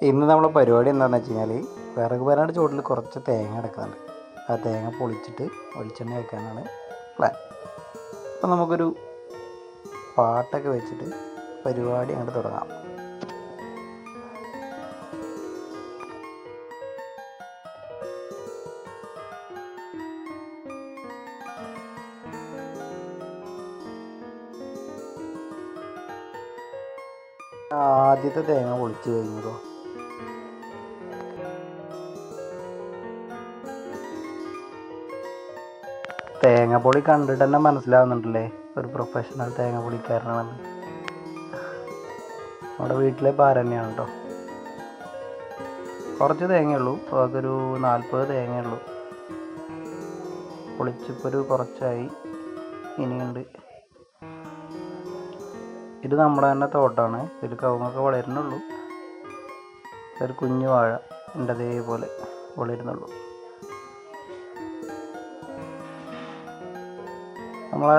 ഇന്ന് നമ്മളെ പരിപാടി എന്താണെന്ന് വെച്ച് കഴിഞ്ഞാൽ വിറക് പരാണ്ട് ചുവട്ടിൽ കുറച്ച് തേങ്ങ എടുക്കുന്നുണ്ട് ആ തേങ്ങ പൊളിച്ചിട്ട് വെളിച്ചെണ്ണ വെക്കാനാണ് പ്ലാൻ അപ്പം നമുക്കൊരു പാട്ടൊക്കെ വെച്ചിട്ട് പരിപാടി അങ്ങോട്ട് തുടങ്ങാം. ആദ്യത്തെ തേങ്ങ പൊളിച്ച് കഴിഞ്ഞതോ? തേങ്ങപ്പൊളി കണ്ടിട്ട് തന്നെ മനസ്സിലാവുന്നുണ്ടല്ലേ? ഒരു പ്രൊഫഷണൽ തേങ്ങപ്പൊളിക്കാരനാണെന്ന് നമ്മുടെ വീട്ടിലെ പാര തന്നെയാണ് കേട്ടോ കുറച്ച് തേങ്ങയുള്ളൂ. അതൊരു നാൽപ്പത് തേങ്ങയുള്ളൂ. പൊളിച്ചിപ്പോൾ ഒരു കുറച്ചായി. ഇനിയുണ്ട്. ഇത് നമ്മുടെ തന്നെ തോട്ടമാണ് ഇതിൽ കവുങ്ങൊക്കെ വളരുന്നുള്ളൂ. ഒരു കുഞ്ഞു വാഴ എന്റെ അതേപോലെ വളരുന്നുള്ളൂ. നമ്മളെ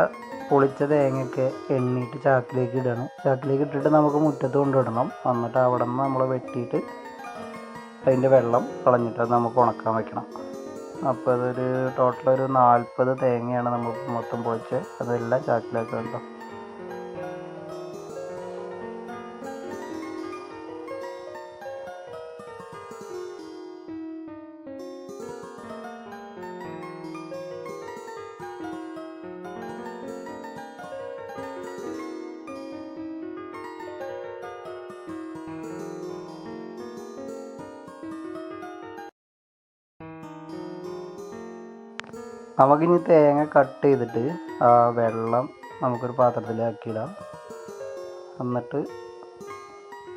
പൊളിച്ച തേങ്ങയൊക്കെ എണ്ണീട്ട് ചാക്കിലേക്ക് ഇടണം. ചാക്കിലേക്ക് ഇട്ടിട്ട് നമുക്ക് മുറ്റത്ത് കൊണ്ടിടണം എന്നിട്ട് അവിടെ നിന്ന് നമ്മൾ വെട്ടിയിട്ട് അതിന്റെ വെള്ളം കളഞ്ഞിട്ട് അത് നമുക്ക് ഉണക്കാൻ വെക്കണം. അപ്പോൾ അതൊരു ടോട്ടൽ ഒരു നാൽപ്പത് തേങ്ങയാണ് നമ്മൾ മൊത്തം പൊളിച്ച് അതെല്ലാം ചാക്കിലേക്ക് കേട്ടോ നമുക്കിനി തേങ്ങ കട്ട് ചെയ്തിട്ട് ആ വെള്ളം നമുക്കൊരു പാത്രത്തിലാക്കിയിടാം. എന്നിട്ട്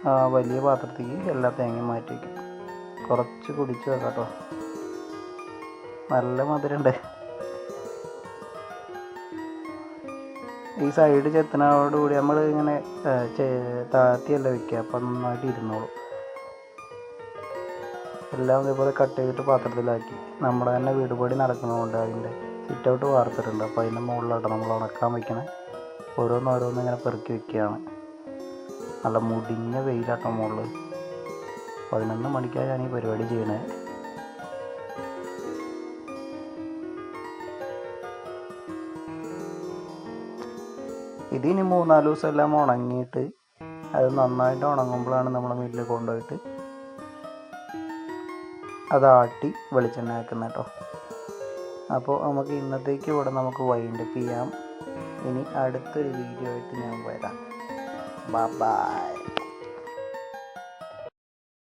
ആ വലിയ പാത്രത്തേക്ക് എല്ലാ തേങ്ങയും മാറ്റി വയ്ക്കും. കുറച്ച് കുടിച്ച് വെക്കാം കേട്ടോ നല്ല മധുരമുണ്ട് ഈ സൈഡ് ചെത്തനോടുകൂടി നമ്മൾ ഇങ്ങനെ താത്തിയല്ല വയ്ക്കുക അപ്പം നന്നായിട്ട് ഇരുന്നോളും. എല്ലാം ഇതേപോലെ കട്ട് ചെയ്തിട്ട് പാത്രത്തിലാക്കി. നമ്മുടെ തന്നെ വീട് പണി നടക്കുന്നതുകൊണ്ട് അതിന്റെ സിറ്റ് ഔട്ട് വാർത്തിട്ടുണ്ട്. അപ്പോൾ അതിന്റെ മുകളിലോട്ട് നമ്മൾ ഉണക്കാൻ വയ്ക്കണേ ഓരോന്നോരോന്ന് ഇങ്ങനെ പെറുക്കി വെക്കുകയാണ്. നല്ല മുടിഞ്ഞ വെയിലാട്ടോ മുകളിൽ പതിനൊന്ന് മണിക്കാണ് ഞാൻ ഈ പരിപാടി ചെയ്യണേ. ഇതിനി മൂന്നാൽ ദിവസം എല്ലാം ഉണങ്ങിയിട്ട് അത് നന്നായിട്ട് ഉണങ്ങുമ്പോഴാണ് നമ്മൾ മില്ലിൽ കൊണ്ടുപോയിട്ട് അതാട്ടി വെളിച്ചെണ്ണ ആക്കുന്ന കേട്ടോ. അപ്പോൾ നമുക്ക് ഇന്നത്തേക്ക് ഇവിടെ നമുക്ക് വൈൻഡപ്പ് ചെയ്യാം. ഇനി അടുത്തൊരു വീഡിയോ ആയിട്ട് ഞാൻ വരാം. ബൈ